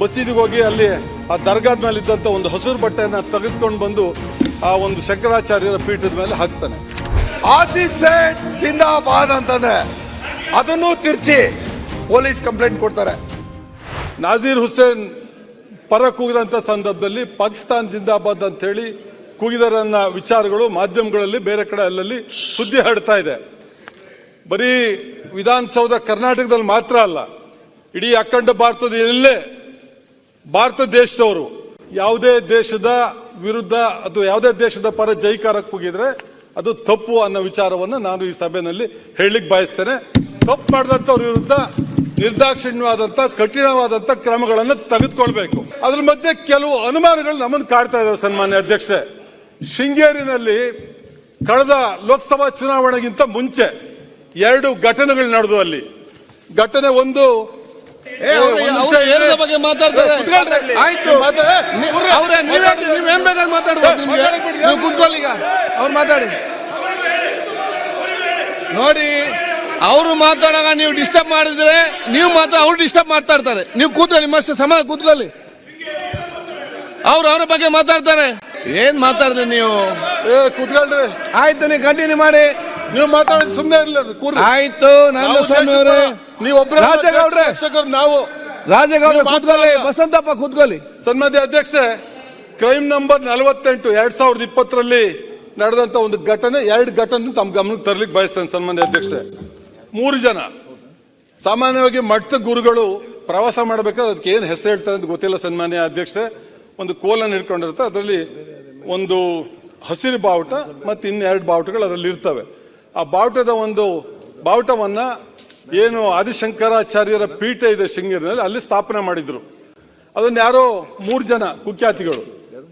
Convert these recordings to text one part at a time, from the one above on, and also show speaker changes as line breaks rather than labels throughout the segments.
ಮಸೀದಿಗೆ ಹೋಗಿ ಅಲ್ಲಿ ಆ ದರ್ಗಾದ ಮೇಲೆ ಇದ್ದಂಥ ಒಂದು ಹಸಿರು ಬಟ್ಟೆಯನ್ನು ತೆಗೆದುಕೊಂಡು ಬಂದು ಆ ಒಂದು ಶಂಕರಾಚಾರ್ಯರ ಪೀಠದ ಮೇಲೆ ಹಾಕ್ತಾನೆ.
ಆಸಿಫ್ ಸೇಟ್ ಸಿಂದಾಬಾದ್ ಅಂತಂದ್ರೆ ಅದನ್ನು ತಿರ್ಚಿ ಪೊಲೀಸ್ ಕಂಪ್ಲೇಂಟ್ ಕೊಡ್ತಾರೆ.
ನಾಜೀರ್ ಹುಸೇನ್ ಪರ ಕೂಗಿದಂಥ ಸಂದರ್ಭದಲ್ಲಿ ಪಾಕಿಸ್ತಾನ್ ಜಿಂದಾಬಾದ್ ಅಂತ ಹೇಳಿ ಕೂಗಿದರನ್ನ ವಿಚಾರಗಳು ಮಾಧ್ಯಮಗಳಲ್ಲಿ ಬೇರೆ ಕಡೆ ಅಲ್ಲಲ್ಲಿ ಸುದ್ದಿ ಹರಡ್ತಾ ಇದೆ. ಬರೀ ವಿಧಾನಸೌಧ ಕರ್ನಾಟಕದಲ್ಲಿ ಮಾತ್ರ ಅಲ್ಲ ಇಡೀ ಅಖಂಡ ಭಾರತದ ಎಲ್ಲೇ ಭಾರತ ದೇಶದವರು ಯಾವುದೇ ದೇಶದ ವಿರುದ್ಧ ಅಥವಾ ಯಾವುದೇ ದೇಶದ ಪರ ಜೈಕಾರಕ್ಕೆ ಕೂಗಿದ್ರೆ ಅದು ತಪ್ಪು ಅನ್ನೋ ವಿಚಾರವನ್ನು ನಾನು ಈ ಸಭೆಯಲ್ಲಿ ಹೇಳಲಿಕ್ಕೆ ಬಯಸ್ತೇನೆ. ತಪ್ಪು ಮಾಡಿದಂಥವ್ರ ವಿರುದ್ಧ ನಿರ್ದಾಕ್ಷಿಣ್ಯವಾದಂಥ, ಕಠಿಣವಾದಂಥ ಕ್ರಮಗಳನ್ನು ತೆಗೆದುಕೊಳ್ಬೇಕು. ಅದ್ರ ಮಧ್ಯೆ ಕೆಲವು ಅನುಮಾನಗಳು ನಮ್ಮನ್ನು ಕಾಡ್ತಾ ಇದಾವೆ, ಸನ್ಮಾನ್ಯ ಅಧ್ಯಕ್ಷೆ ಶೃಂಗೇರಿನಲ್ಲಿ ಕಳೆದ ಲೋಕಸಭಾ ಚುನಾವಣೆಗಿಂತ ಮುಂಚೆ ಎರಡು ಘಟನೆಗಳು ನಡೆದು ಅಲ್ಲಿ. ಘಟನೆ ಒಂದು
ಬಗ್ಗೆ ಮಾತಾಡ್ತಾರೆ. ಆಯ್ತು. ಅವ್ರೇ ನೀವೇ ನೀವೇನ್ ಬೇಕಾದ್ರೆ ಮಾತಾಡ್ಬೋದು ನಿಮ್ಗೆ. ನೀವು ಕೂತ್ಕೊಳ್ಳಿ ಈಗ. ಅವ್ರು ಮಾತಾಡಿ. ನೋಡಿ ಅವರು ಮಾತಾಡಾಗ ನೀವು ಡಿಸ್ಟರ್ಬ್ ಮಾಡಿದ್ರೆ ನೀವು ಮಾತ್ರ ಅವ್ರು ಡಿಸ್ಟರ್ಬ್ ಮಾಡ್ತಾ ಇರ್ತಾರೆ. ನೀವು ಕೂತ್ಕೊಳ್ಳಿ ಮಸ್ತ್ ಸಮಾನ ಕೂತ್ಕೊಳ್ಳಿ. ಅವ್ರು ಅವ್ರ ಬಗ್ಗೆ ಮಾತಾಡ್ತಾರೆ. ಏನ್ ಮಾತಾಡಿದ್ರಿ ನೀವು?
ಏ ಕುತ್ಕೊಳ್ರಿ.
ಆಯ್ತು ನೀವು ಕಂಟಿನ್ಯೂ ಮಾಡಿ.
ನೀವು ಮಾತಾಡೋದು ಸುಮ್ಮನೆ ಇರಲಿ
ಆಯ್ತು
ನಾನು
ಸ್ವಾಮಿ ಅವರೇ
ನೀವು ಒಬ್ಬರೇ
ರಾಜೇಗೌಡ್ರೆ
ಶಿಕ್ಷಕರು ನಾವು.
ರಾಜೇಗೌಡ
ನೀವು
ಕೂತ್ಕೊಳ್ಳಿ ವಸಂತಪ್ಪ ಕೂತ್ಕೊಳ್ಳಿ.
ಸನ್ಮಾನ್ಯ ಅಧ್ಯಕ್ಷೆ ಕ್ರೈಮ್ ನಂಬರ್ ನಲವತ್ತೆಂಟು ಎರಡ್ ಸಾವಿರದ ಇಪ್ಪತ್ತರಲ್ಲಿ ನಡೆದಂತ ಒಂದು ಘಟನೆ ಎರಡು ಘಟನೆ ತಮ್ಮ ಗಮನಕ್ಕೆ ತರ್ಲಿಕ್ಕೆ ಬಯಸ್ತೇನೆ ಸನ್ಮಾನ್ಯ ಅಧ್ಯಕ್ಷೆ. ಮೂರು ಜನ ಸಾಮಾನ್ಯವಾಗಿ ಮಠದ ಗುರುಗಳು ಪ್ರವಾಸ ಮಾಡಬೇಕಾದ್ರೆ ಅದಕ್ಕೆ ಏನು ಹೆಸರು ಹೇಳ್ತಾರೆ ಅಂತ ಗೊತ್ತಿಲ್ಲ ಸನ್ಮಾನ್ಯ ಅಧ್ಯಕ್ಷೆ. ಒಂದು ಕೋಲನ್ನು ಹಿಡ್ಕೊಂಡಿರ್ತಾರೆ ಅದರಲ್ಲಿ ಒಂದು ಹಸಿರು ಬಾವುಟ ಮತ್ತು ಇನ್ನೆರಡು ಬಾವುಟಗಳು ಅದರಲ್ಲಿ ಇರ್ತವೆ ಆ ಬಾವುಟದ ಒಂದು ಬಾವುಟವನ್ನ ಏನು ಆದಿಶಂಕರಾಚಾರ್ಯರ ಪೀಠ ಇದೆ ಶೃಂಗೇರಿನಲ್ಲಿ, ಅಲ್ಲಿ ಸ್ಥಾಪನೆ ಮಾಡಿದ್ರು. ಅದನ್ನ ಯಾರೋ ಮೂರು ಜನ ಕುಖ್ಯಾತಿಗಳು.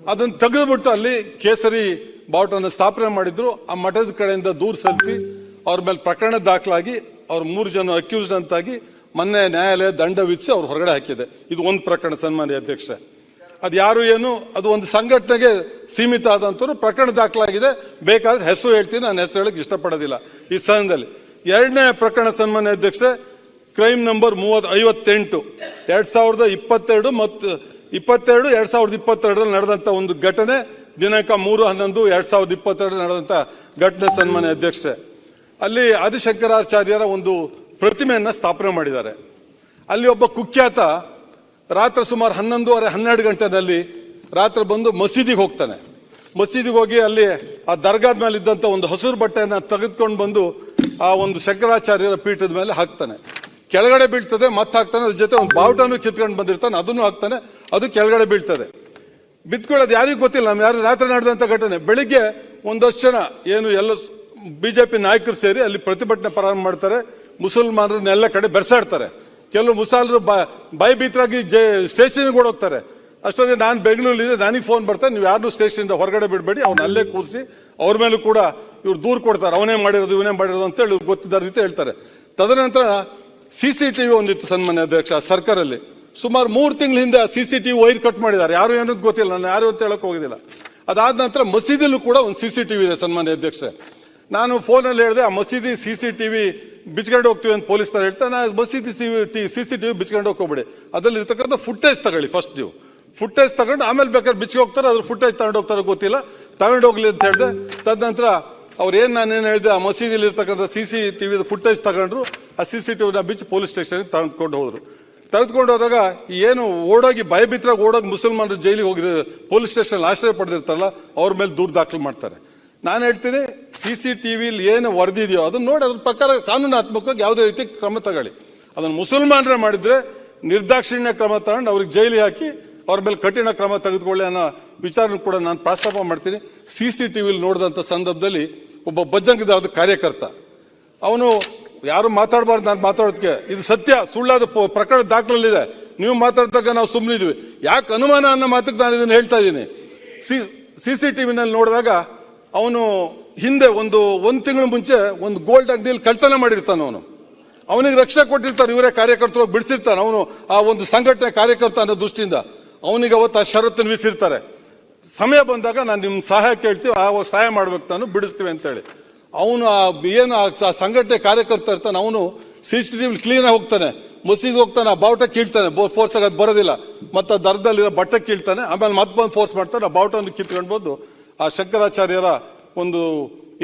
ಅದನ್ನ ತೆಗೆದುಬಿಟ್ಟು ಅಲ್ಲಿ ಕೇಸರಿ ಬಾವುಟನ ಸ್ಥಾಪನೆ ಮಾಡಿದ್ರು. ಆ ಮಠದ ಕಡೆಯಿಂದ ದೂರು ಸಲ್ಲಿಸಿ, ಅವ್ರ ಮೇಲೆ ಪ್ರಕರಣ ದಾಖಲಾಗಿ, ಅವ್ರ ಮೂರು ಜನ ಅಕ್ಯೂಸ್ಡ್ ಅಂತಾಗಿ ಮೊನ್ನೆ ನ್ಯಾಯಾಲಯ ದಂಡ ವಿಧಿಸಿ ಅವ್ರು ಹೊರಗಡೆ ಹಾಕಿದೆ. ಇದು ಒಂದು ಪ್ರಕರಣ, ಸನ್ಮಾನ್ಯ ಅಧ್ಯಕ್ಷ ಅದು ಯಾರು ಏನು, ಅದು ಒಂದು ಸಂಘಟನೆಗೆ ಸೀಮಿತ ಆದಂಥವ್ರು ಪ್ರಕರಣ ದಾಖಲಾಗಿದೆ. ಬೇಕಾದ್ರೆ ಹೆಸರು ಹೇಳ್ತೀನಿ, ನಾನು ಹೆಸರು ಹೇಳಕ್ ಇಷ್ಟಪಡೋದಿಲ್ಲ. ಈ ಸದನದಲ್ಲಿ ಎರಡನೇ ಪ್ರಕರಣ ಸನ್ಮಾನ್ಯ ಅಧ್ಯಕ್ಷೆ, ಕ್ರೈಮ್ ನಂಬರ್ ಮೂವತ್ ಐವತ್ತೆಂಟು ಎರಡ್ ಸಾವಿರದ ಇಪ್ಪತ್ತೆರಡು ಮತ್ತು ಇಪ್ಪತ್ತೆರಡು, ಎರಡ್ ಸಾವಿರದ ಇಪ್ಪತ್ತೆರಡರಲ್ಲಿ ನಡೆದಂತ ಒಂದು ಘಟನೆ, ದಿನಾಂಕ ಮೂರು ಹನ್ನೊಂದು, ಎರಡ್ ಸಾವಿರದ ಇಪ್ಪತ್ತೆರಡು ನಡೆದಂತ ಘಟನೆ ಸನ್ಮಾನ್ಯ ಅಧ್ಯಕ್ಷೆ. ಅಲ್ಲಿ ಆದಿಶಂಕರಾಚಾರ್ಯರ ಒಂದು ಪ್ರತಿಮೆಯನ್ನು ಸ್ಥಾಪನೆ ಮಾಡಿದ್ದಾರೆ. ಅಲ್ಲಿ ಒಬ್ಬ ಕುಖ್ಯಾತ, ರಾತ್ರಿ ಸುಮಾರು ಹನ್ನೊಂದುವರೆ, ಹನ್ನೆರಡು ಗಂಟೆನಲ್ಲಿ ರಾತ್ರಿ ಬಂದು ಮಸೀದಿಗೆ ಹೋಗ್ತಾನೆ. ಮಸೀದಿಗೆ ಹೋಗಿ ಅಲ್ಲಿ ಆ ದರ್ಗಾದ ಮೇಲೆ ಇದ್ದಂಥ ಒಂದು ಹಸಿರು ಬಟ್ಟೆಯನ್ನು ತೆಗೆದುಕೊಂಡು ಬಂದು ಆ ಒಂದು ಶಂಕರಾಚಾರ್ಯರ ಪೀಠದ ಮೇಲೆ ಹಾಕ್ತಾನೆ. ಕೆಳಗಡೆ ಬೀಳ್ತದೆ, ಮತ್ತೆ ಹಾಕ್ತಾನೆ, ಅದ್ರ ಜೊತೆ ಒಂದು ಬಾವುಟನು ಕಿತ್ಕೊಂಡು ಬಂದಿರ್ತಾನೆ, ಅದನ್ನು ಹಾಕ್ತಾನೆ, ಅದು ಕೆಳಗಡೆ ಬೀಳ್ತದೆ. ಬಿತ್ಕೊಳ್ಳೋದು ಯಾರಿಗೂ ಗೊತ್ತಿಲ್ಲ, ನಮ್ಮ ಯಾರು ರಾತ್ರಿ ನಡೆದಂಥ ಘಟನೆ. ಬೆಳಿಗ್ಗೆ ಒಂದಷ್ಟು ಜನ, ಏನು ಎಲ್ಲ ಬಿಜೆಪಿ ನಾಯಕರು ಸೇರಿ ಅಲ್ಲಿ ಪ್ರತಿಭಟನೆ ಪ್ರಾರಂಭ ಮಾಡ್ತಾರೆ ಮುಸಲ್ಮಾನರನ್ನೆಲ್ಲ ಕಡೆ ಬೆರೆಸಾಡ್ತಾರೆ. ಕೆಲವು ಮುಸಾಲರು ಬಾಯಿ ಬೀತರಾಗಿ ಜೆ, ಸ್ಟೇಷನ್ಗೆ ಓಡೋಗ್ತಾರೆ. ಅಷ್ಟೊಂದು ನಾನು ಬೆಂಗಳೂರಲ್ಲಿದೆ ನನಗೆ ಫೋನ್ ಬರ್ತಾರೆ ನೀವು ಯಾರನ್ನೂ ಸ್ಟೇಷನಿಂದ ಹೊರಗಡೆ ಬಿಡಬೇಡಿ, ಅವ್ನು ಅಲ್ಲೇ ಕೂರಿಸಿ, ಅವ್ರ ಮೇಲೂ ಕೂಡ ಇವ್ರು ದೂರು ಕೊಡ್ತಾರೆ, ಅವನೇ ಮಾಡಿರೋದು, ಇವನೇ ಮಾಡಿರೋದು ಅಂತೇಳಿ ಗೊತ್ತಿದ್ದ ರೀತಿ ಹೇಳ್ತಾರೆ. ತದನಂತರ ಸಿ ಸಿ ಟಿ ವಿ ಒಂದಿತ್ತು ಸನ್ಮಾನ್ಯ ಅಧ್ಯಕ್ಷ ಸರ್ಕಾರಲ್ಲಿ. ಸುಮಾರು ಮೂರು ತಿಂಗಳ ಹಿಂದೆ C C T V wire cut ಮಾಡಿದ್ದಾರೆ. ಯಾರು ಏನಂತ ಗೊತ್ತಿಲ್ಲ, ನಾನು ಯಾರು ಅಂತ ಹೇಳಕ್ ಹೋಗೋದಿಲ್ಲ ಅದಾದ ನಂತರ ಮಸೀದಿಯಲ್ಲೂ ಕೂಡ ಒಂದು ಸಿ ಸಿ ಟಿ ವಿ ಇದೆ ಸನ್ಮಾನ್ಯ ಅಧ್ಯಕ್ಷ ನಾನು ಫೋನಲ್ಲಿ ಹೇಳಿದೆ, ಆ ಮಸೀದಿ ಸಿ ಸಿ ಟಿ ವಿ ಬಿಚ್ಕೊಂಡು ಹೋಗ್ತೀವಿ ಅಂತ ಪೊಲೀಸ್ನವ್ರು ಹೇಳ್ತಾರೆ. ನಾ ಮಸೀದಿ C T C C T V ಬಿಚ್ಕೊಂಡು ಹೋಗ್ಕೋಬೇಡಿ. ಅದ್ರಲ್ಲಿ ಇರ್ತಕ್ಕಂಥ ಫುಟೇಜ್ ತಗೊಳ್ಳಿ ಫಸ್ಟ್ ನೀವು. ಫುಟೇಜ್ ತಗೊಂಡು ಆಮೇಲೆ ಬೇಕಾದ್ರೆ ಬಿಚ್ಚಿಗೆ ಹೋಗ್ತಾರೆ, ಅದ್ರ ಫುಟೇಜ್ ತಗೊಂಡು ಹೋಗ್ತಾರೆ ಗೊತ್ತಿಲ್ಲ. ತಗೊಂಡು ಹೋಗ್ಲಿ ಅಂತ ಹೇಳಿದೆ. ತದನಂತರ ಅವ್ರು ಏನು ನಾನೇನು ಹೇಳಿದೆ, ಆ ಮಸೀದಿಲಿ ಇರ್ತಕ್ಕಂಥ C C T V footage ತಗೊಂಡ್ರು, ಆ ಸಿ ಸಿ ಟಿ ವಿನ ಬಿಚ್ಚಿ ಪೊಲೀಸ್ ಸ್ಟೇಷನ್ಗೆ ತೆಗೆದುಕೊಂಡು ಹೋದರು. ತೆಗೆದುಕೊಂಡು ಹೋದಾಗ ಏನು ಓಡೋಗಿ ಭಯಭೀತರಾಗಿ ಓಡೋಗಿ ಮುಸಲ್ಮಾನರು ಜೈಲಿಗೆ ಹೋಗಿರೋ ಪೊಲೀಸ್ ಸ್ಟೇಷನ್ ಆಶ್ರಯ ಪಡೆದಿರ್ತಾರಲ್ಲ, ಅವ್ರ ಮೇಲೆ ದೂರು ದಾಖಲು ಮಾಡ್ತಾರೆ. ನಾನು ಹೇಳ್ತೀನಿ ಸಿ ಸಿ ಟಿ ವಿಲಿ ಏನು ವರದಿ ಇದೆಯೋ ಅದನ್ನ ನೋಡಿ ಅದ್ರ ಪ್ರಕಾರ ಕಾನೂನಾತ್ಮಕವಾಗಿ ಯಾವುದೇ ರೀತಿ ಕ್ರಮ ತಗೊಳ್ಳಿ. ಅದನ್ನು ಮುಸಲ್ಮಾನರೇ ಮಾಡಿದ್ರೆ ನಿರ್ದಾಕ್ಷಿಣ್ಯ ಕ್ರಮ ತಗೊಂಡು ಅವ್ರಿಗೆ ಜೈಲಿಗೆ ಹಾಕಿ ಅವ್ರ ಮೇಲೆ ಕಠಿಣ ಕ್ರಮ ತೆಗೆದುಕೊಳ್ಳಿ ಅನ್ನೋ ವಿಚಾರನೂ ಕೂಡ ನಾನು ಪ್ರಸ್ತಾಪ ಮಾಡ್ತೀನಿ. ಸಿ ಸಿ ಟಿ ವಿಲಿ ನೋಡಿದಂಥ ಸಂದರ್ಭದಲ್ಲಿ ಒಬ್ಬ ಬಜರಂಗದ ಕಾರ್ಯಕರ್ತ. ಅವನು ಯಾರು ಮಾತಾಡಬಾರ್ದು ನಾನು ಮಾತಾಡೋದಕ್ಕೆ, ಇದು ಸತ್ಯ, ಸುಳ್ಳಾದ ಪ್ರಕರಣ ದಾಖಲಿದೆ ನೀವು ಮಾತಾಡ್ದಾಗ ನಾವು ಸುಮ್ಮನಿದ್ವಿ ಯಾಕೆ ಅನುಮಾನ ಅನ್ನೋ ಮಾತಕ್ಕೆ ನಾನು ಇದನ್ನು ಹೇಳ್ತಾ ಇದ್ದೀನಿ. ಸಿ ಸಿ ಸಿ ಟಿ ವಿನಲ್ಲಿ ನೋಡಿದಾಗ ಅವನು ಹಿಂದೆ ಒಂದು ಒಂದು ತಿಂಗಳ ಮುಂಚೆ ಒಂದು ಗೋಲ್ಡ್ ಅಂಗಡಿಯಲ್ಲಿ ಕಳ್ತನ ಮಾಡಿರ್ತಾನೆ ಅವನು. ಅವನಿಗೆ ರಕ್ಷಣೆ ಕೊಟ್ಟಿರ್ತಾನೆ ಇವರೇ ಕಾರ್ಯಕರ್ತರು ಬಿಡಿಸಿರ್ತಾನೆ ಅವನು ಆ ಒಂದು ಸಂಘಟನೆ ಕಾರ್ಯಕರ್ತ ಅನ್ನೋ ದೃಷ್ಟಿಯಿಂದ ಅವನಿಗೆ ಅವತ್ತು ಆ ಷರತ್ತನ್ನು ವಿಸಿರ್ತಾರೆ ಸಮಯ ಬಂದಾಗ ನಾನು ನಿಮ್ಮ ಸಹಾಯ ಕೇಳ್ತೀವಿ, ಆ ಸಹಾಯ ಮಾಡ್ಬೇಕು ನಾನು ಬಿಡಿಸ್ತೀವಿ ಅಂತೇಳಿ. ಅವನು ಆ, ಏನು ಆ ಸಂಘಟನೆ ಕಾರ್ಯಕರ್ತ ಇರ್ತಾನೆ, ಅವನು C C T V clean ಹೋಗ್ತಾನೆ. ಮಸೀದಿ ಹೋಗ್ತಾನೆ, ಆ ಬಾವುಟ ಕೀಳ್ತಾನೆ ಫೋರ್ಸ್ ಆಗಿ ಅದು ಬರೋದಿಲ್ಲ. ಮತ್ತೆ ದರದಲ್ಲಿರೋ ಬಟ್ಟೆ ಕೀಳ್ತಾನೆ, ಆಮೇಲೆ ಮತ್ತೆ ಬಂದು ಫೋರ್ಸ್ ಮಾಡ್ತಾನೆ, ಆ ಕಿತ್ಕೊಂಡು ಬಂದು ಆ ಶಂಕರಾಚಾರ್ಯರ ಒಂದು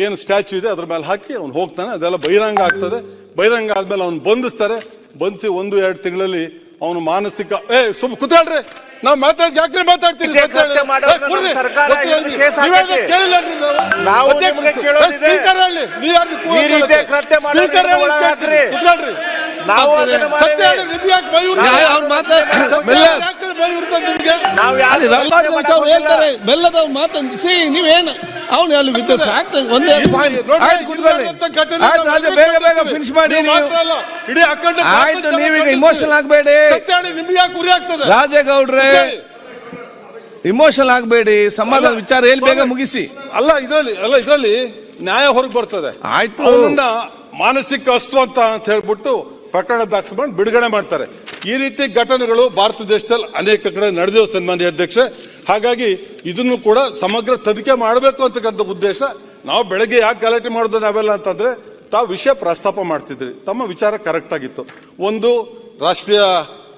ಏನು ಸ್ಟ್ಯಾಚು ಇದೆ, ಅದ್ರ ಮೇಲೆ ಹಾಕಿ ಅವ್ನು ಹೋಗ್ತಾನೆ, ಅದೆಲ್ಲ ಬಹಿರಂಗ ಆಗ್ತದೆ. ಬಹಿರಂಗ ಆದ್ಮೇಲೆ ಅವ್ನು ಬಂಧಿಸ್ತಾರೆ. ಬಂಧಿಸಿ ಒಂದು, ಎರಡು ತಿಂಗಳಲ್ಲಿ ಅವನು ಮಾನಸಿಕ, ಏ, ಸುಮ್ ಕುತ್ಕೊಳ್ರಿ! ನಾವು ಮಾತಾಡ್ ಯಾಕ್ರಿ ಮಾತಾಡ್ತೀರಿ ನೀವ್
ಹೇಳ್ತಾರೆ ಬೆಲ್ಲದವ್ರು ಮಾತಂದು ಸಿ ನೀವೇನು ಅವ್ನು ಅಲ್ಲಿ ವಿತ್ ಫ್ಯಾಕ್ಟ್ ಒಂದೇ ಬೇಗ ಬೇಗ. ಫಿನಿಶ್ ಮಾಡಿ
ಇಡೀ ಅಖಂಡ
ಆಯ್ತು ನೀವೀಗ ಇಮೋಷನಲ್ ಆಗಬೇಡಿ.
ನಿಮ್ಗೆ ಯಾಕೆ ಉರಿ ಆಗ್ತದೆ?
ರಾಜೇಗೌಡ್ರೆ ಇಮೋಷನಲ್ ಆಗಬೇಡಿ. ಸಮಾಧಾನ ವಿಚಾರ ಎಲ್ಲಿ ಬೇಗ ಮುಗಿಸಿ.
ಅಲ್ಲ ಇದರಲ್ಲಿ ಅಲ್ಲ ಇದರಲ್ಲಿ ನ್ಯಾಯ ಹೊರಗೆ ಬರ್ತದೆ.
ಆಯ್ತು.
ಮಾನಸಿಕ ಅಸ್ವಂತ ಅಂತ ಹೇಳ್ಬಿಟ್ಟು ಪ್ರಕರಣ ದಾಖಲಿಸ್ಕೊಂಡು ಬಿಡುಗಡೆ ಮಾಡ್ತಾರೆ. ಈ ರೀತಿ ಘಟನೆಗಳು ಭಾರತ ದೇಶದಲ್ಲಿ ಅನೇಕ ಕಡೆ ನಡೆದಿವೆ ಸನ್ಮಾನ್ಯ ಅಧ್ಯಕ್ಷ ಹಾಗಾಗಿ ಇದನ್ನು ಕೂಡ ಸಮಗ್ರ ತನಿಖೆ ಮಾಡಬೇಕು ಅಂತಕ್ಕಂಥ ಉದ್ದೇಶ. ನಾವು ಬೆಳಗ್ಗೆ ಯಾಕೆ ಗಲಾಟೆ ಮಾಡೋದು ನಾವೆಲ್ಲ ಅಂತಂದ್ರೆ, ತಾವು ವಿಷಯ ಪ್ರಸ್ತಾಪ ಮಾಡ್ತಿದ್ರಿ. ತಮ್ಮ ವಿಚಾರ ಕರೆಕ್ಟ್ ಆಗಿತ್ತು. ಒಂದು ರಾಷ್ಟ್ರೀಯ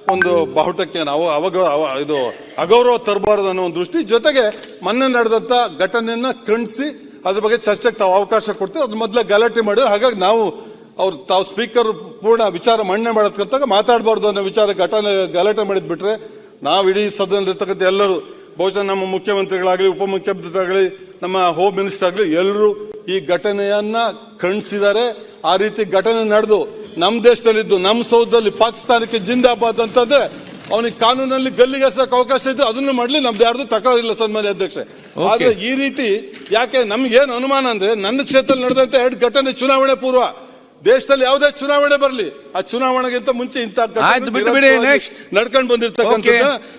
ಒಂದು ಬಾಹುಟಕ್ಕೆ ನಾವು ಅವಗ ಅವ- ಇದು ಅಗೌರವ ತರಬಾರದು ಅನ್ನೋ ಒಂದು ದೃಷ್ಟಿ. ಜೊತೆಗೆ ಮೊನ್ನೆ ನಡೆದಂತ ಘಟನೆಯನ್ನ ಖಂಡಿಸಿ, ಅದ್ರ ಬಗ್ಗೆ ಚರ್ಚೆಗೆ ತಾವು ಅವಕಾಶ ಕೊಡ್ತೀವಿ ಅದ್ರ ಮೊದಲೇ ಗಲಾಟೆ ಮಾಡಿದ್ರು ಹಾಗಾಗಿ ನಾವು ಅವ್ರು ತಾವು ಸ್ಪೀಕರ್ ಪೂರ್ಣ ವಿಚಾರ ಮಣ್ಣೆ ಮಾಡೋದಕ್ಕಂತಾಗ ಮಾತಾಡಬಾರ್ದು ಅನ್ನೋ ವಿಚಾರ ಘಟನೆ ಗಲಾಟೆ ಮಾಡಿದ್ಬಿಟ್ರೆ ನಾವು ಇಡೀ ಸದನದಲ್ಲಿರ್ತಕ್ಕಂಥ ಎಲ್ಲರೂ ಬಹುಶಃ ನಮ್ಮ ಮುಖ್ಯಮಂತ್ರಿಗಳಾಗಲಿ ಉಪಮುಖ್ಯಮಂತ್ರಿಗಳಾಗಲಿ ನಮ್ಮ ಹೋಮ್ ಮಿನಿಸ್ಟರ್ ಆಗಲಿ ಎಲ್ಲರೂ ಈ ಘಟನೆಯನ್ನ ಖಂಡಿಸಿದ್ದಾರೆ. ಆ ರೀತಿ ಘಟನೆ ನಡೆದು ನಮ್ಮ ದೇಶದಲ್ಲಿದ್ದು ನಮ್ಮ ಸೌಧದಲ್ಲಿ ಪಾಕಿಸ್ತಾನಕ್ಕೆ ಜಿಂದಾಬಾದ್ ಅಂತಂದ್ರೆ ಅವನಿಗೆ ಕಾನೂನಲ್ಲಿ ಗಲ್ಲಿಗೆ ಎಸಕ್ಕೆ ಅವಕಾಶ ಇದ್ರೆ ಅದನ್ನು ಮಾಡ್ಲಿ ನಮ್ದು ಯಾರ್ದು ತಕರಾರಿಲ್ಲ ಸನ್ಮಾನ್ಯ ಅಧ್ಯಕ್ಷೆ ಆದ್ರೆ ಈ ರೀತಿ ಯಾಕೆ ನಮ್ಗೆ ಏನು ಅನುಮಾನ ಅಂದ್ರೆ ನನ್ನ ಕ್ಷೇತ್ರದಲ್ಲಿ ನಡೆದಂತ ಎರಡು ಘಟನೆ ಚುನಾವಣೆ ಪೂರ್ವ ದೇಶದಲ್ಲಿ ಯಾವುದೇ ಚುನಾವಣೆ ಬರಲಿ ಆ ಚುನಾವಣೆಗಿಂತ ಮುಂಚೆ ಇಂಥ
ಆಯ್ತು, ಬಿಟ್ಟು ಬಿಡಿ, next.
ನಡ್ಕೊಂಡು ಬಂದಿರ್ತಕ್ಕಂಥ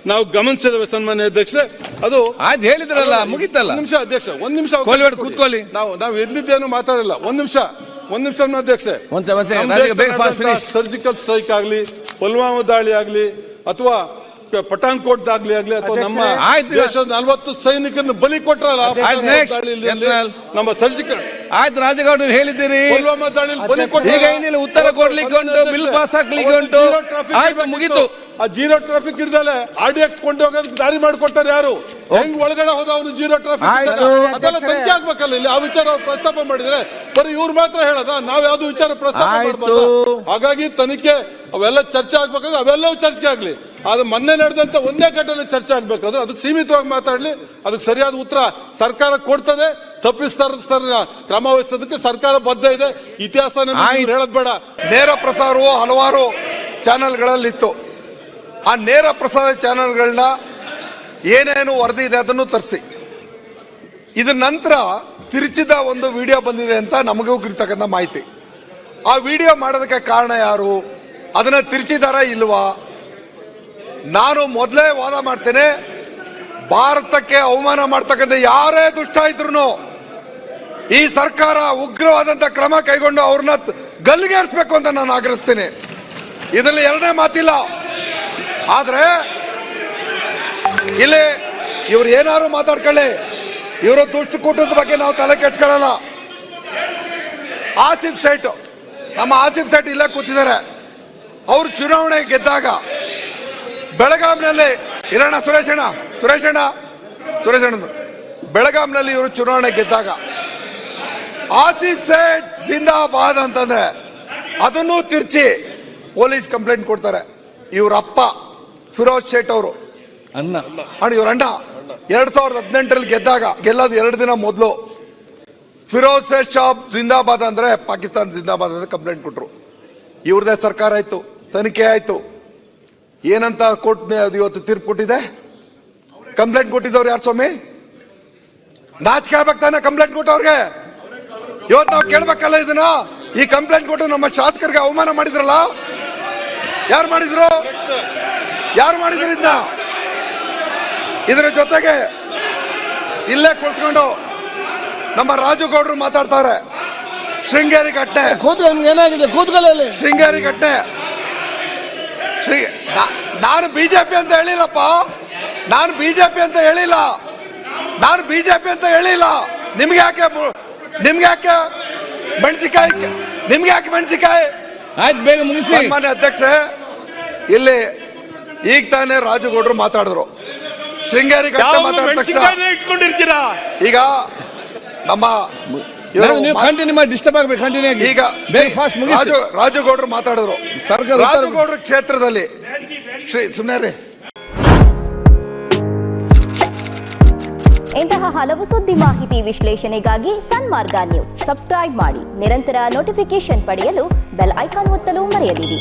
ನಾವು ಗಮನಿಸಿದ್ದೇವೆ ಸನ್ಮಾನ್ಯ ಅಧ್ಯಕ್ಷ ಅದು
ಆಯ್ತು ಹೇಳಿದ್ರಲ್ಲ ಮುಗಿತಲ್ಲ
ನಿಮಿಷ ಅಧ್ಯಕ್ಷ ಒಂದ್ ನಿಮಿಷ ಅವಕಾಶ
ಕೋಲಿವಾಡ್
ಕೊಡಿ.
ಕೂತ್ಕೊಳ್ಳಿ.
ನಾವು ನಾವು ಎದ್ದಿದ್ದೇನು ಮಾತಾಡಲ್ಲ ಒಂದ್ ನಿಮಿಷ ಒಂದ್ ನಿಮಿಷ ಅಧ್ಯಕ್ಷೆ
ಒಂದ್ ಸೆ- ಒಂದ್ ಸೆ- ರಾಜೀವ್ ಬೇಗ fast finish.
ಸರ್ಜಿಕಲ್ ಸ್ಟ್ರೈಕ್ ಆಗ್ಲಿ ಪುಲ್ವಾಮಾ ದಾಳಿ ಆಗ್ಲಿ ಅಥವಾ ಪಠಾಣ್ಕೋಟ್ ದಾಗ್ಲಿ ಆಗ್ಲಿ ಅಥವಾ ನಮ್ಮ
ಆಯ್ತು.
ದೇಶದ ನಲವತ್ತು ಸೈನಿಕರನ್ನು ಬಲಿ ಕೊಟ್ರಲ್ಲ
ಆಯ್ತು, next.
ನಮ್ಮ ಸರ್ಜಿಕಲ್
ಆಯ್ತು ರಾಜಗೌಡ ಹೇಳಿದ್ದೀರಿ. ಈಗ ಏನಿಲ್ಲ ಉತ್ತರ ಕೊಡ್ಲಿಕ್ಕೆ ಉಂಟು ಬಿಲ್ ಪಾಸ್ ಹಾಕ್ಲಿಕ್ಕೆ ಉಂಟು
ಟ್ರಾಫಿಕ್
ಆಯ್ತು. ಮುಗೀತು
ಆ ಜೀರೋ ಟ್ರಾಫಿಕ್ ಇರ್ದಲೆ ಆರ್ ಡಿ ಎಕ್ಸ್ ಕೊಂಡು ಹೋಗೋದಕ್ಕೆ ದಾರಿ ಮಾಡಿಕೊಡ್ತಾರೆ ಯಾರು? ಹೆಂಗ್ ಒಳಗಡೆ ಹೋದ ಅವನು ಜೀರೋ ಟ್ರಾಫಿಕ್
ಆಯ್ತು.
ಅದೆಲ್ಲ ತನಿಖೆ ಆಗ್ಬೇಕಲ್ಲ ಇಲ್ಲಿ. ಆ ವಿಚಾರ ಅವ್ರು ಪ್ರಸ್ತಾಪ ಮಾಡಿದ್ರೆ ಬರೀ ಇವ್ರು ಮಾತ್ರ ಹೇಳದ? ನಾವ್ ಯಾವ್ದು ವಿಚಾರ ಪ್ರಸ್ತಾಪ
ಮಾಡ್ಬೋದು
ಮಾಡ್ಬಾರ್ದು? ಹಾಗಾಗಿ ತನಿಖೆ ಅವೆಲ್ಲ ಚರ್ಚೆ ಆಗ್ಬೇಕಂದ್ರೆ ಅವೆಲ್ಲವೂ ಚರ್ಚೆ ಆಗ್ಲಿ. ಆದ್ರೆ ಮೊನ್ನೆ ನಡೆದಂತ ಒಂದೇ ಘಟನೆ ಚರ್ಚೆ ಆಗ್ಬೇಕಂದ್ರೆ ಅದಕ್ಕೆ ಸೀಮಿತವಾಗಿ ಮಾತಾಡ್ಲಿ. ಅದಕ್ಕೆ ಸರಿಯಾದ ಉತ್ತರ ಸರ್ಕಾರ ಕೊಡ್ತದೆ. ತಪ್ಪಿಸ್ತಾರ ಕ್ರಮ ವಹಿಸೋದಕ್ಕೆ ಸರ್ಕಾರ ಬದ್ಧ ಇದೆ. ಇತಿಹಾಸ
ಆಯ್ತು.
ಹೇಳದ್ ಬೇಡ.
ನೇರ ಪ್ರಸಾರವು ಹಲವಾರು ಚಾನೆಲ್ಗಳಲ್ಲಿತ್ತು ಆ ನೇರ ಪ್ರಸಾರ ಚಾನೆಲ್ಗಳನ್ನ ಏನೇನು ವರದಿ ಇದೆ ಅದನ್ನು ತರಿಸಿ. ಇದರ ನಂತರ ತಿರುಚಿದ ಒಂದು ವಿಡಿಯೋ ಬಂದಿದೆ ಅಂತ ನಮಗೂ ಇರ್ತಕ್ಕಂಥ ಮಾಹಿತಿ. ಆ ವಿಡಿಯೋ ಮಾಡೋದಕ್ಕೆ ಕಾರಣ ಯಾರು? ಅದನ್ನ ತಿರುಚಿದಾರ ಇಲ್ವಾ? ನಾನು ಮೊದಲೇ ವಾದ ಮಾಡ್ತೇನೆ, ಭಾರತಕ್ಕೆ ಅವಮಾನ ಮಾಡ್ತಕ್ಕಂಥ ಯಾರೇ ದುಷ್ಟ ಇದ್ರು ಈ ಸರ್ಕಾರ ಉಗ್ರವಾದಂತ ಕ್ರಮ ಕೈಗೊಂಡು ಅವ್ರನ್ನ ಗಲ್ಲಿಗೆ ಗಲ್ಲಿಗೇರಿಸ್ಬೇಕು ಅಂತ ನಾನು ಆಗ್ರಹಿಸ್ತೇನೆ. ಇದರಲ್ಲಿ ಎರಡನೇ ಮಾತಿಲ್ಲ. ಆದ್ರೆ ಇಲ್ಲಿ ಇವ್ರು ಏನಾದ್ರು ಮಾತಾಡ್ಕೊಳ್ಳಿ. ಇವರು ದುಷ್ಟಕೂಟದ ಬಗ್ಗೆ ನಾವು ತಲೆ ಕೆಡ್ಸ್ಕೊಳ್ಳಲ್ಲ. ಆಸಿಫ್ ಸೈಟ್ ನಮ್ಮ ಆಸಿಫ್ ಸೈಟ್ ಇಲ್ಲೇ ಕೂತಿದ್ದಾರೆ. ಅವರು ಚುನಾವಣೆ ಗೆದ್ದಾಗ ಬೆಳಗಾವಿನಲ್ಲಿ ಇರೋಣ ಸುರೇಶಣ್ಣ ಸುರೇಶಣ್ಣ ಸುರೇಶಣ್ಣ ಬೆಳಗಾಂನಲ್ಲಿ ಇವರು ಚುನಾವಣೆ ಗೆದ್ದಾಗ ಆಸಿಫ್ ಸೈಟ್ ಜಿಂದಾಬಾದ್ ಅಂತಂದ್ರೆ ಅದನ್ನು ತಿರ್ಚಿ ಪೊಲೀಸ್ ಕಂಪ್ಲೇಂಟ್ ಕೊಡ್ತಾರೆ. ಇವರಪ್ಪ ಫಿರೋಜ್ ಶೇಟ್ ಅವರು.
ಅಣ್ಣ.
ಅಣ್ಣ ಇವ್ರ ಅಣ್ಣ. ಎರಡ್ ಸಾವಿರದ ಹದಿನೆಂಟರಲ್ಲಿ ಗೆದ್ದಾಗ ಗೆಲ್ಲೋದು ಎರಡು ದಿನ ಮೊದಲು. ಫಿರೋಜ್ ಶೇಟ್ ಶಾಪ್ ಜಿಂದಾಬಾದ್ ಅಂದ್ರೆ ಪಾಕಿಸ್ತಾನ ಜಿಂದಾಬಾದ್ ಅಂತ ಕಂಪ್ಲೇಂಟ್ ಕೊಟ್ರು. ಇವ್ರದೇ ಸರ್ಕಾರ ಆಯಿತು ತನಿಖೆ ಆಯಿತು. ಏನಂತ ಕೋರ್ಟ್ ಇವತ್ತು ತೀರ್ಪು ಕೊಟ್ಟಿದೆ? ಕಂಪ್ಲೇಂಟ್ ಕೊಟ್ಟಿದ್ದವ್ರು ಯಾರು ಸ್ವಾಮಿ? ನಾಚಿಕೆ ಆಗ್ಬೇಕು ತಾನೆ ಕಂಪ್ಲೇಂಟ್ ಕೊಟ್ಟವ್ರಿಗೆ ಇವತ್ತು ನಾವು ಕೇಳ್ಬೇಕಲ್ಲ ಇದನ್ನ? ಈ ಕಂಪ್ಲೇಂಟ್ ಕೊಟ್ಟು ನಮ್ಮ ಶಾಸಕರಿಗೆ ಅವಮಾನ ಮಾಡಿದ್ರಲ್ಲ? ಯಾರು ಮಾಡಿದ್ರು? ಯಾರು ಮಾಡಿದ್ರಿಂದ? ಇದರ ಜೊತೆಗೆ ಇಲ್ಲೇ ಕುಳಿತುಕೊಂಡು ನಮ್ಮ ರಾಜುಗೌಡರು ಮಾತಾಡ್ತಾರೆ. ಶೃಂಗೇರಿ
ಕಟ್ಟೆ ಏನಾಗಿದೆ? ಕೂತ್ಕೊಳ್ಳಿ
ಶೃಂಗೇರಿ ಘಟನೆ. ಶ್ರೀ ನಾನು ಬಿಜೆಪಿ ಅಂತ ಹೇಳಿಲ್ಲಪ್ಪ. ನಾನು ಬಿಜೆಪಿ ಅಂತ ಹೇಳಿಲ್ಲ. ನಾನು ಬಿಜೆಪಿ ಅಂತ ಹೇಳಿಲ್ಲ. ನಿಮ್ಗೆ ಯಾಕೆ ನಿಮ್ಗೆ ಯಾಕೆ ಮೆಣಸಿಕಾಯಿ ನಿಮ್ಗೆ ಯಾಕೆ ಮೆಣಸಿಕಾಯಿ
ಆಯ್ತು ಬೇಗ ಮುಗಿಸಿ.
ಮಾನ್ಯ ಅಧ್ಯಕ್ಷ ಇಲ್ಲಿ ಈಗ ತಾನೇ ರಾಜುಗೌಡರು ಮಾತಾಡಿದ್ರು. ಶೃಂಗೇರಿ
ಇಟ್ಕೊಂಡಿರ್ತೀರಾ?
ಈಗ ನಮ್ಮ
ಕಂಟಿನ್ಯೂ ಡಿಸ್ಟರ್ಬ್ ಆಗ್ಬೇಕು ಕಂಟಿನ್ಯೂ ಆಗಿ.
ಈಗ ರಾಜು ರಾಜುಗೌಡರು ಮಾತಾಡಿದ್ರು.
ಸರ್ಕಾರ
ರಾಜುಗೌಡರ ಕ್ಷೇತ್ರದಲ್ಲಿ ಶ್ರೀ ಸುಮ್ಮನೆ ರೀ
ಇಂತಹ ಹಲವು ಸುದ್ದಿ ಮಾಹಿತಿ ವಿಶ್ಲೇಷಣೆಗಾಗಿ ಸನ್ಮಾರ್ಗ ನ್ಯೂಸ್. ಸಬ್ಸ್ಕ್ರೈಬ್ ಮಾಡಿ. ನಿರಂತರ ನೋಟಿಫಿಕೇಶನ್ ಪಡೆಯಲು ಬೆಲ್ ಐಕಾನ್ ಒತ್ತಲು ಮರೆಯದಿರಿ.